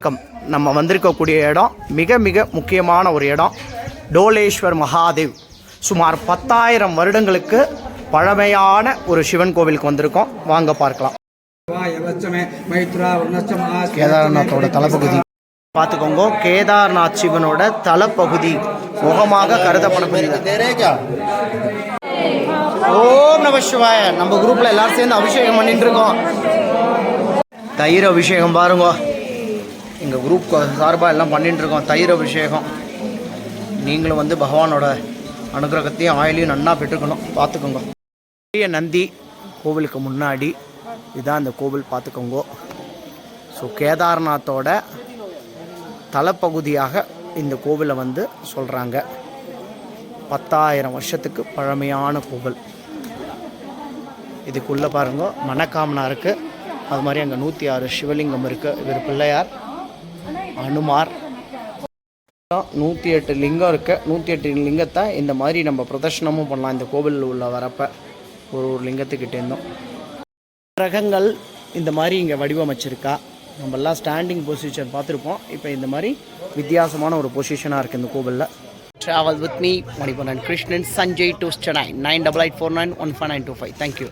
வணக்கம். நம்ம வந்திருக்கக்கூடிய இடம் மிக மிக முக்கியமான ஒரு இடம். டோலேஸ்வர் மகாதேவ். சுமார் பத்தாயிரம் வருடங்களுக்கு பழமையான ஒரு சிவன் கோவிலுக்கு வந்திருக்கோம். வாங்க பார்க்கலாம். கேதார்நாத்தோட தலைப்பகுதி. பார்த்துக்கோங்க. கேதார்நாத் சிவனோட தலைப்பகுதி. முகமாக கருதப்படப்படுகிறது ஓம் நம சிவாய. நம்ம குரூப்ல எல்லாரும் சேர்ந்து அபிஷேகம் பண்ணிட்டு இருக்கோம். தயிர் அபிஷேகம் பாருங்க. எங்கள் குரூப் சார்பாக எல்லாம் பண்ணிட்டுருக்கோம் தயிர் அபிஷேகம். நீங்களும் வந்து பகவானோட அனுகிரகத்தையும் ஆயிலையும் நன்னா பெற்றுக்கணும். பார்த்துக்கோங்க. பெரிய நந்தி கோவிலுக்கு முன்னாடி இதுதான் இந்த கோவில். பார்த்துக்கோங்க. ஸோ கேதார்நாத்தோட தலைப்பகுதியாக இந்த கோவிலை வந்து சொல்கிறாங்க பத்தாயிரம் வருஷத்துக்கு பழமையான கோவில். இதுக்குள்ளே பாருங்க மனக்காமனா இருக்குது அது மாதிரி அங்கே நூற்றி ஆறு சிவலிங்கம் இருக்குது இவர் பிள்ளையார். அனுமார். நூற்றி எட்டு லிங்கம் இருக்குது நூற்றி எட்டு லிங்கத்தை இந்த மாதிரி நம்ம பிரதர்ஷனமும் பண்ணலாம். இந்த கோவிலில் உள்ள வரப்போ ஒரு ஒரு லிங்கத்துக்கிட்டே இருந்தோம். கிரகங்கள் இந்த மாதிரி இங்கே வடிவமைச்சிருக்கா. நம்ம எல்லாம் ஸ்டாண்டிங் பொசிஷன் பார்த்துருப்போம். இப்போ இந்த மாதிரி வித்தியாசமான ஒரு பொசிஷனாக இருக்குது இந்த கோவிலில். Travel with me Manipuran Krishnan Sanjay to Chennai nine double eight four nine one five nine two five thank you